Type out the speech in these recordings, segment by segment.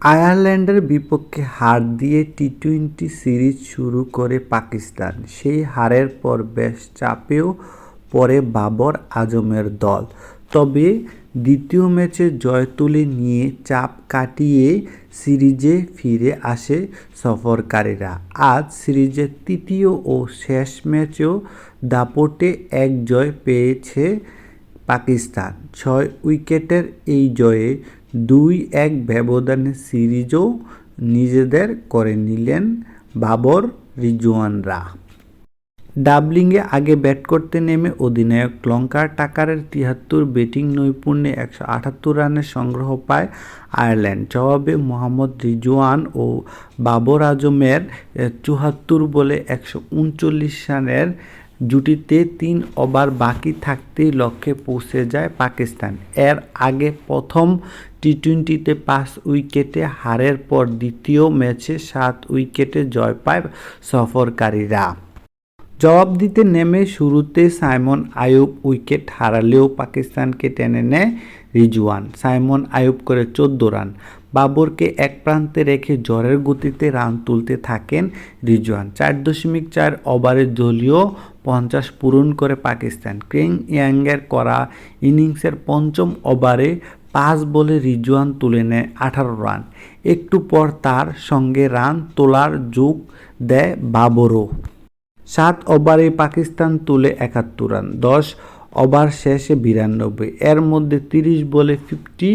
আয়ারল্যান্ডের বিপক্ষে হার দিয়ে টি টোয়েন্টি সিরিজ শুরু করে পাকিস্তান। সেই হারের পর বেশ চাপেও পড়ে বাবর আজমের দল। তবে দ্বিতীয় ম্যাচে জয় তুলে নিয়ে চাপ কাটিয়ে সিরিজে ফিরে আসে সফরকারীরা। আজ সিরিজের তৃতীয় ও শেষ ম্যাচেও দাপটে এক জয় পেয়েছে পাকিস্তান। ছয় উইকেটের এই জয়ে দুই এক ব্যবধানে সিরিজও নিজেদের করে নিলেন বাবর রিজওয়ানরা। ডাবলিংয়ে আগে ব্যাট করতে নেমে অধিনায়ক লঙ্কার টাকারের তিয়াত্তর ব্যাটিং নৈপুণ্যে একশো আটাত্তর রানের সংগ্রহ পায় আয়ারল্যান্ড। জবাবে মোহাম্মদ রিজওয়ান ও বাবর আজমের চুহাত্তর বলে একশো উনচল্লিশ রানের জুটিতে তিন ওভার বাকি থাকতেই লক্ষ্যে পৌঁছে যায় পাকিস্তান। এর আগে প্রথম টি টোয়েন্টিতে পাঁচ উইকেটে হারের পর দ্বিতীয় ম্যাচে সাত উইকেটে জয় পায় সফরকারীরা। জবাব দিতে নেমে শুরুতে সাইমন আয়ুব উইকেট হারালেও পাকিস্তানকে টেনে নেয় রিজওয়ান। সাইমন আয়ুব করে চোদ্দ রান। বাবরকে এক প্রান্তে রেখে জ্বরের গতিতে রান তুলতে থাকেন রিজওয়ান। চার দশমিক চার ওভারে দলীয় পঞ্চাশ পূরণ করে পাকিস্তান। ক্রিং ইয়াংয়ের করা ইনিংসের পঞ্চম ওভারে পাঁচ বলে রিজওয়ান তুলে নেয় আঠারো রান। একটু পর তার সঙ্গে রান তোলার যোগ দেয় বাবরও। সাত ওভারে পাকিস্তান তুলে একাত্তর রান, দশ ওভার শেষে বিরানব্বই। এর মধ্যে তিরিশ বলে ফিফটি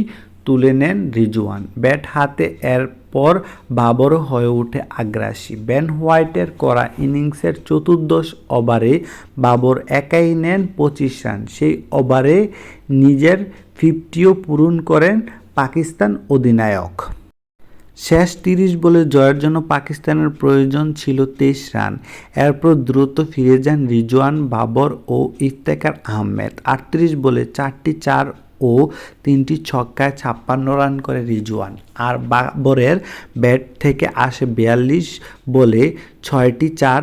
তুলে নেন রিজওয়ান। ব্যাট হাতে এরপর বাবরও হয়ে ওঠে আগ্রাসী। বেন হোয়াইটের করা ইনিংসের চতুর্দশ ওভারে বাবর একাই নেন পঁচিশ রান। সেই ওভারে নিজের ফিফটিও পূরণ করেন পাকিস্তান অধিনায়ক। শেষ তিরিশ বলে জয়ের জন্য পাকিস্তানের প্রয়োজন ছিল তেইশ রান। এরপর দ্রুত ফিরে যান রিজওয়ান বাবর ও ইফতেকার আহমেদ। আটত্রিশ বলে চারটি চার ও তিনটি ছক্কায় ছাপ্পান্ন রান করে রিজওয়ান। আর বাবরের ব্যাট থেকে আসে বিয়াল্লিশ বলে ছয়টি চার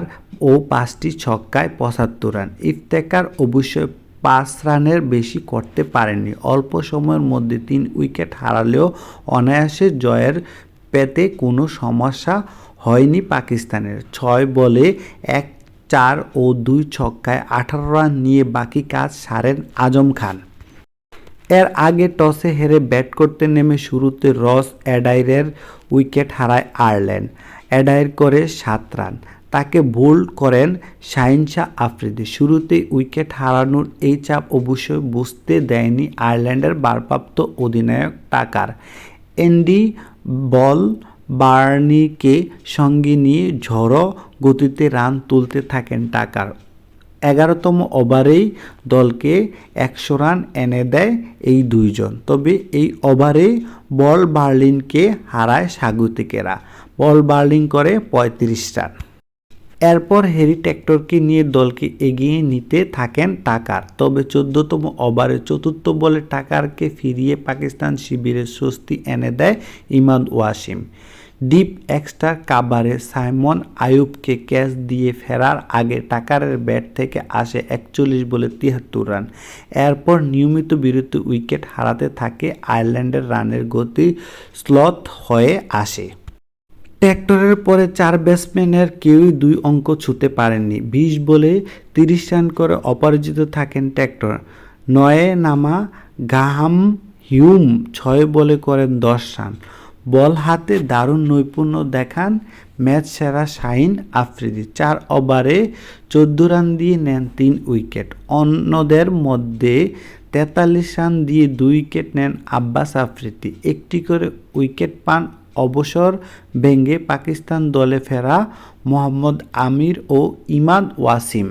ও পাঁচটি ছক্কায় পঁচাত্তর রান। ইফতেকার অবশ্যই পাঁচ রানের বেশি করতে পারেননি অল্প সময়ের মধ্যে তিন উইকেট হারালেও অনায়াসে জয়ের পেতে কোনো সমস্যা হয়নি পাকিস্তানের। ছয় বলে এক চার ও দুই ছক্কায় আঠারো রান নিয়ে বাকি কাজ সারেন আজম খান। এর আগে টসে হেরে ব্যাট করতে নেমে শুরুতে রস অ্যাডাইরের উইকেট হারায় আয়ারল্যান্ড। অ্যাডাইর করে সাত রান। তাকে বোল্ড করেন শাহিন শাহ আফ্রিদি। শুরুতেই উইকেট হারানোর এই চাপ অবশ্যই বুঝতে দেয়নি আয়ারল্যান্ডের ভারপ্রাপ্ত অধিনায়ক টাকার। এন্ডি বল বার্নিকে সঙ্গে নিয়ে ঝড়ো গতিতে রান তুলতে থাকেন টাকার। এগারোতম ওভারেই দলকে একশো রান এনে দেয় এই দুইজন। তবে এই ওভারে বল বার্লিনকে হারায় স্বাগতিকেরা। বল বার্লিং করে পঁয়ত্রিশ রান। এরপর হ্যারি ট্যাক্টরকে নিয়ে দলকে এগিয়ে নিতে থাকেন টাকার। তবে চোদ্দতম ওভারে চতুর্থ বলে টাকারকে ফিরিয়ে পাকিস্তান শিবিরের স্বস্তি এনে দেয় ইমাদ ওয়াসিম। ডিপ এক্সট্রা কাবারে সাইমন আয়ুবকে ক্যাচ দিয়ে ফেরার আগে টাকারের ব্যাট থেকে আসে একচল্লিশ বলে তিয়াত্তর রান। এরপর নিয়মিত বিরতি উইকেট হারাতে থাকে আয়ারল্যান্ডের রানের গতি স্লথ হয়ে আসে। ট্র্যাক্টরের পরে চার ব্যাটসম্যানের কেউই দুই অঙ্ক ছুতে পারেননি। বিশ বলে তিরিশ রান করে অপরাজিত থাকেন ট্র্যাক্টর। নয়ে নামা গাহাম হিউম ছয় বলে করেন দশ রান। বল হাতে দারুণ নৈপুণ্য দেখান। ম্যাচ সেরা শাহিন আফ্রিদি। চার ওভারে চোদ্দ রান দিয়ে নেন তিন উইকেট। অন্যদের মধ্যে তেতাল্লিশ রান দিয়ে দুই উইকেট নেন আব্বাস আফ্রিদি। একটি করে উইকেট পান অবসর ভেঙে পাকিস্তান দলে ফেরা মোহাম্মদ আমির ও ইমাদ ওয়াসিম।